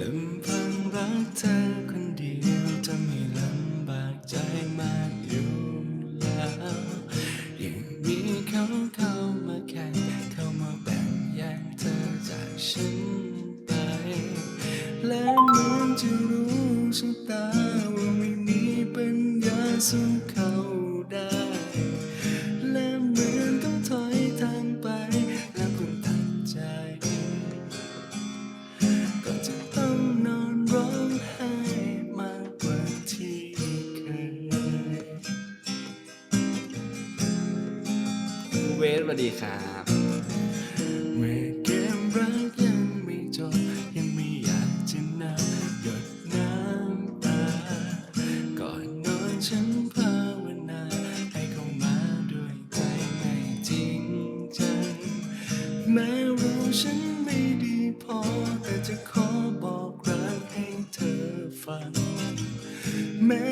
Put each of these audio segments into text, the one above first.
ลำพังรักเธอคนเดียวจะไม่ลำบากใจมากอยู่แล้วยังมีเขาเข้ามาแข่งเข้ามาแบ่งแย่งเธอจากฉันไป และเหมือนจะรู้ชะตาว่าไม่มีปัญญาสู้ สวัสดีครับเมื่อเกมรักยังไม่จบยังไม่อยากจะนับหยดน้ำตา ก่อนนอนฉันภาวนาให้เข้ามาด้วยใจไม่จริงจังแม้รู้ฉันไม่ดีพอ แต่จะขอบอกรักให้เธอฟังแม้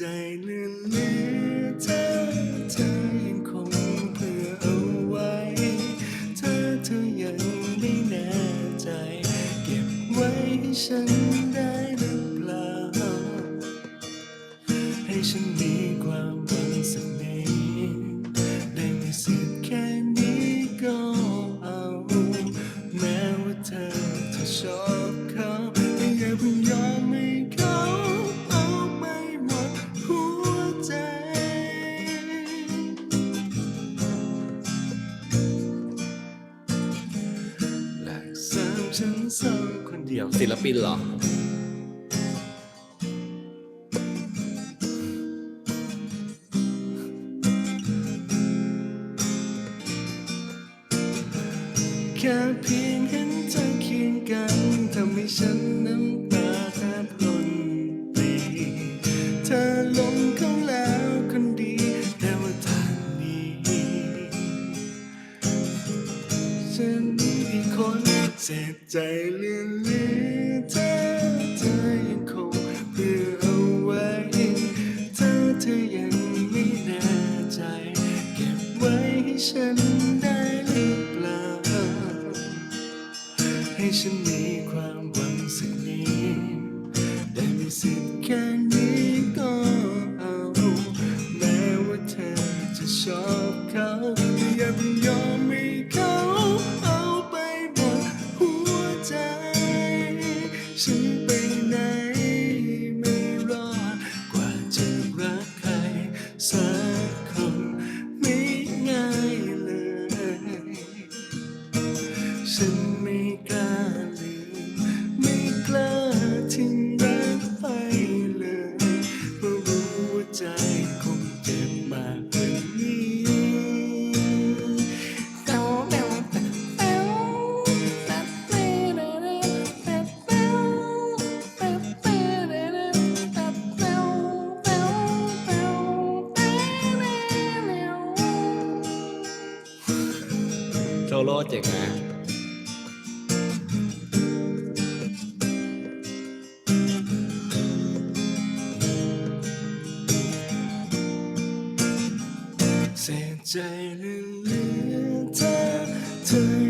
ใจเลื่อนเลือเธอเธอยังคงเพื่อเอาไว้ เธอเธอยังไม่แน่ใจ เก็บไว้ให้ฉัน ฉันสองคนเดียว ศิลปินเหรอ แค่เพียงเห็นเธอเคียงกันทำให้ฉันน้ำตาแทบหล่นปรีเธอลงเขาแล้วคนดี แต่ว่าทางนี้ ฉันอีกคน เสียใจเลื่อนเลือเธอเธอยังคงเพื่อเอาไว้เธอเธอยังไม่แน่ใจ เก็บไว้ให้ฉันได้หรือเปล่า ให้ฉันมีความหวังสักนิดได้มีสิทธิ์แค่ สั โซโล่เจ๋งนะเสียใจเรื่องเธอเธอ